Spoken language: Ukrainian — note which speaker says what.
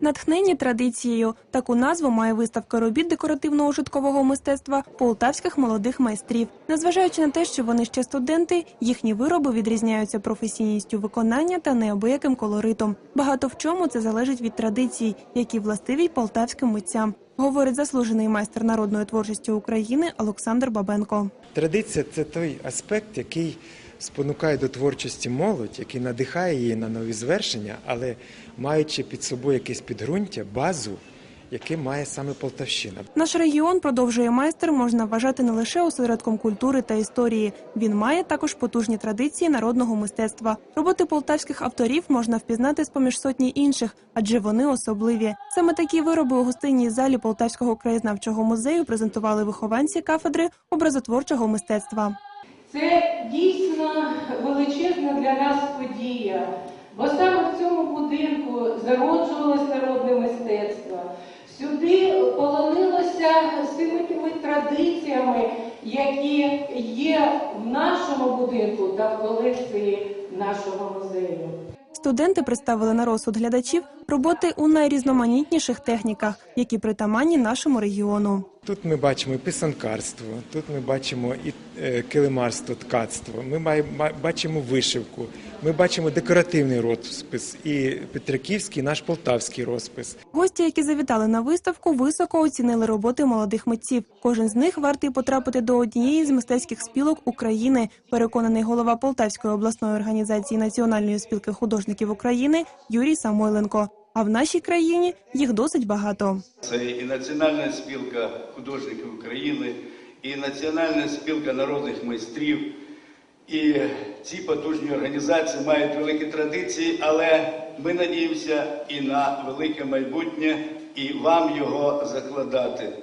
Speaker 1: Натхнені традицією. Таку назву має виставка робіт декоративного житкового мистецтва полтавських молодих майстрів. Незважаючи на те, що вони ще студенти, їхні вироби відрізняються професійністю виконання та неабияким колоритом. Багато в чому це залежить від традицій, які властиві полтавським митцям. Говорить заслужений майстер народної творчості України Олександр Бабенко.
Speaker 2: Традиція це той аспект, який спонукає до творчості молодь, який надихає її на нові звершення, але маючи під собою якесь підґрунтя, базу, яке має саме Полтавщина.
Speaker 1: Наш регіон, продовжує майстер, можна вважати не лише осередком культури та історії. Він має також потужні традиції народного мистецтва. Роботи полтавських авторів можна впізнати з поміж сотні інших, адже вони особливі. Саме такі вироби у гостинній залі Полтавського краєзнавчого музею презентували вихованці кафедри образотворчого мистецтва.
Speaker 3: Це дійсно величезна для нас подія, бо саме в цьому будинку зароджувалось народне мистецтво. Сюди полонилося з тими традиціями, які є в нашому будинку та в колекції нашого музею.
Speaker 1: Студенти представили на розсуд глядачів роботи у найрізноманітніших техніках, які притаманні нашому регіону.
Speaker 2: Тут ми бачимо і писанкарство, тут ми бачимо і е, килимарство, ткацтво, ми бачимо вишивку, ми бачимо декоративний розпис і Петриківський, наш полтавський розпис.
Speaker 1: Гості, які завітали на виставку, високо оцінили роботи молодих митців. Кожен з них вартий потрапити до однієї з мистецьких спілок України. Переконаний голова Полтавської обласної організації Національної спілки художників України Юрій Самойленко. А в нашій країні їх досить багато.
Speaker 4: Це і Національна спілка художників України, і Національна спілка народних майстрів. І ці потужні організації мають великі традиції, але ми надіємося і на велике майбутнє, і вам його закладати.